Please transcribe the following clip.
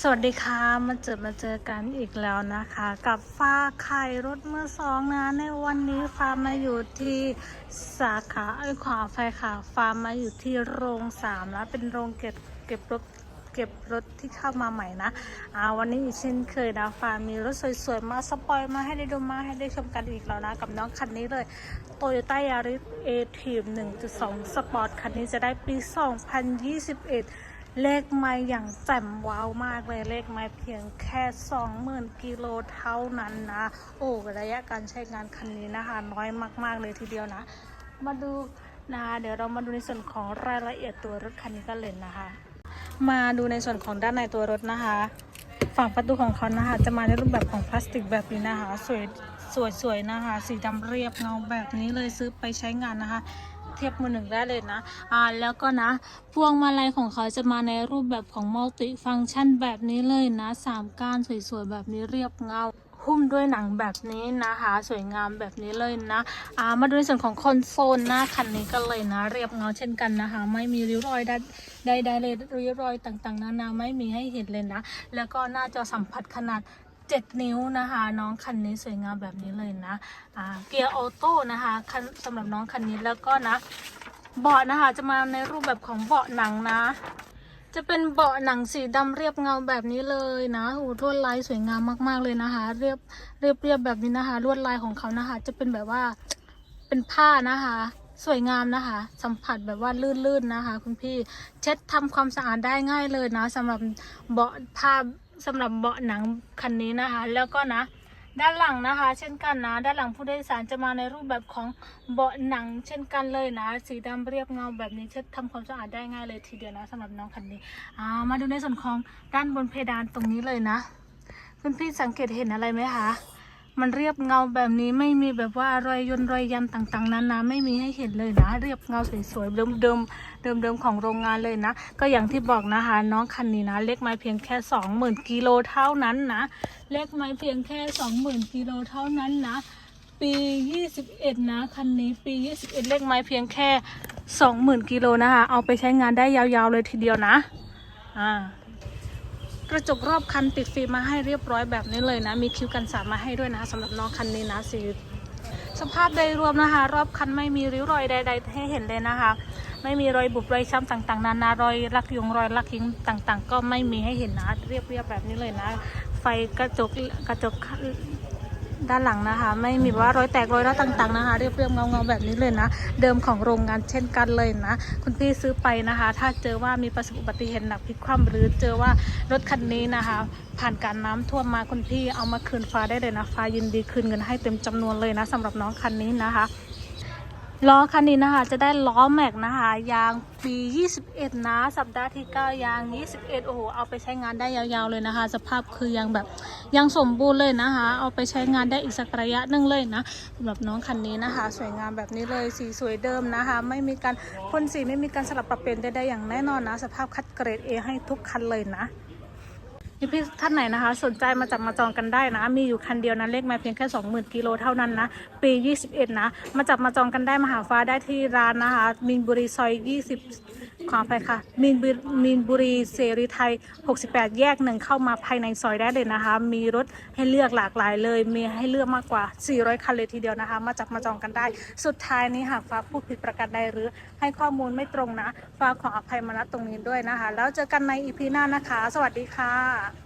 สวัสดีค่ะ มาเจอมาเจอกันอีกแล้วนะคะ กับฟ้าไข่รถมือสองนะ ในวันนี้ฟ้ามาอยู่ที่สาขาไอ้ขวาไฟค่ะฟ้ามาอยู่ที่โรงสามแล้วเป็นโรงเก็บเก็บรถเก็บรถที่เข้ามาใหม่นะอ่าวันนี้อีกเช่นเคยนะฟ้ามีรถสวยๆ มาสปอยมาให้ได้ดูมาให้ได้ชมกันอีกแล้วนะ กับน้องคันนี้เลย Toyota Yaris a t i v 1.2 Sport คันนี้จะได้ปี 2021 เลขไม่อย่างแจ่มว้าวมากเลยเลขไม่เพียงแค่ 20,000 กิโลเท่านั้นนะ โอ้ระยะการใช้งานคันนี้นะคะ น้อยมาก ๆ เลยทีเดียวนะ มาดูนะคะเดี๋ยวเรามาดูในส่วนของรายละเอียดตัวรถคันนี้กันเลยนะคะ มาดูในส่วนของด้านในตัวรถนะคะ ฝั่งประตูของเขานะคะ จะมาในรูปแบบของพลาสติกแบบนี้นะคะ สวยสวยสวยนะคะ สีดำเรียบเงาแบบนี้เลยซื้อไปใช้งานนะคะ เทียบมือหนึ่งได้เลยนะอ่าแล้วก็นะ พวงมาลัยของเขาจะมาในรูปแบบของมัลติฟัง c t ชันแบบนี้เลยนะสามก้านสวยๆแบบนี้เรียบเงาหุ้มด้วยหนังแบบนี้นะคะ สวยงามแบบนี้เลยนะอ่ามาดูในส่วนของคอนโซลหน้าคันนี้กันเลยนะ เรียบเงาเช่นกันนะคะ ไม่มีริ้วรอยใดใดๆเลยริ้วรอยต่างๆ นานาไม่มีให้เห็นเลยนะ แล้วก็หน้าจอสัมผัสขนาด 7 นิ้วนะคะ น้องคันนี้สวยงามแบบนี้เลยนะเกียร์ออโต้นะคะคันสำหรับน้องคันนี้แล้วก็นะ เบาะนะคะจะมาในรูปแบบของเบาะหนังนะ จะเป็นเบาะหนังสีดำเรียบเงาแบบนี้เลยนะโอ้ลวดลายสวยงามมากๆเลยนะคะ เรียบเรียบเรียบแบบนี้นะคะ ลวดลายของเขานะคะ จะเป็นแบบว่าเป็นผ้านะคะสวยงามนะคะ สัมผัสแบบว่าลื่นๆนะคะ คุณพี่เช็ดทำความสะอาดได้ง่ายเลยนะสำหรับเบาะผ้า สำหรับเบาะหนังคันนี้นะคะ แล้วก็นะ ด้านหลังนะคะ เช่นกันนะ ด้านหลังผู้โดยสารจะมาในรูปแบบของเบาะหนัง เช่นกันเลยนะ สีดำเรียบเงาแบบนี้เช็ดทำความสะอาดได้ง่ายเลยทีเดียวนะสำหรับน้องคันนี้อ่ามาดูในส่วนของด้านบนเพดานตรงนี้เลยนะคุณพี่สังเกตเห็นอะไรไหมคะ มันเรียบเงาแบบนี้ไม่มีแบบว่ารอยยนรอยยันต่างๆนานาไม่มีให้เห็นเลยนะ เรียบเงาสวยๆเดิมๆเดิมๆของโรงงานเลยนะ ก็อย่างที่บอกนะคะ น้องคันนี้นะ เล็กไม้เพียงแค่ 20,000กิโลเท่านั้นนะเล็กไม้เพียงแค่ 20,000กิโลเท่านั้นนะ ปี 21 นะคันนี้ปี 21 เลขไม้เพียงแค่ 20,000กิโลนะคะ เอาไปใช้งานได้ยาวๆเลยทีเดียวนะอ่า กระจกรอบคันติดฟิล์มมาให้เรียบร้อยแบบนี้เลยนะ มีคิ้วกันสามาให้ด้วยนะสำหรับน้องคันนี้นะสีสภาพโดยรวมนะคะ รอบคันไม่มีริ้วรอยใด ๆ ให้เห็นเลยนะคะ ไม่มีรอยบุบรอยช้ำต่างๆ นานารอยลักยงรอยลักยิงต่างๆ ก็ไม่มีให้เห็นนะเรียบๆแบบนี้เลยนะ ไฟกระจกกระจก ด้านหลังนะคะ ไม่มีว่ารอยแตกรอยร้าวต่าง ๆนะคะ เรียบๆเงาๆแบบนี้เลยนะ เดิมของโรงงานเช่นกันเลยนะ คุณพี่ซื้อไปนะคะ ถ้าเจอว่ามีประสบอุบัติเหตุหนักพลิกคว่ำหรือเจอว่ารถคันนี้นะคะ ผ่านการน้ำท่วมมาคุณพี่เอามาคืนฟ้าได้เลยนะฟ้ายินดีคืนเงินให้เต็มจำนวนเลยนะสำหรับน้องคันนี้นะคะ ล้อคันนี้นะคะจะได้ล้อแม็กนะคะยางปี 21 นะ สัปดาห์ที่ 9 ยาง 21 โอ้โห เอาไปใช้งานได้ยาวๆเลยนะคะ สภาพคือยังแบบยังสมบูรณ์เลยนะคะ เอาไปใช้งานได้อีกสักระยะหนึงเลยนะสำหรับน้องคันนี้นะคะ สวยงามแบบนี้เลยสีสวยเดิมนะคะ ไม่มีการพ่นสีไม่มีการสลับปรับเปลี่ยนใดๆอย่างแน่นอนนะ สภาพคัดเกรด A ให้ทุกคันเลยนะ นี่พี่ท่านไหนนะคะ สนใจมาจับมาจองกันได้นะ มีอยู่คันเดียวนะเลขมาเพียงแค่ 20,000กิโลเท่านั้นนะ ปี 21 นะ มาจับมาจองกันได้มาหาฟ้าได้ที่ร้านนะคะมินบุรีซอย 20 ขอไปค่ะมีนบุมีนบุรีเสรีไทย 68 แยกหนึ่งเข้ามาภายในซอยได้เลยนะคะ มีรถให้เลือกหลากหลายเลย มีให้เลือกมากกว่า 400 คันเลยทีเดียวนะคะ มาจับมาจองกันได้ สุดท้ายนี้หากฟ้าพูดผิดประการใดหรือให้ข้อมูลไม่ตรงนะ ฟ้าขออภัยมาณตรงนี้ด้วยนะคะ แล้วเจอกันในอีพีหน้านะคะ สวัสดีค่ะ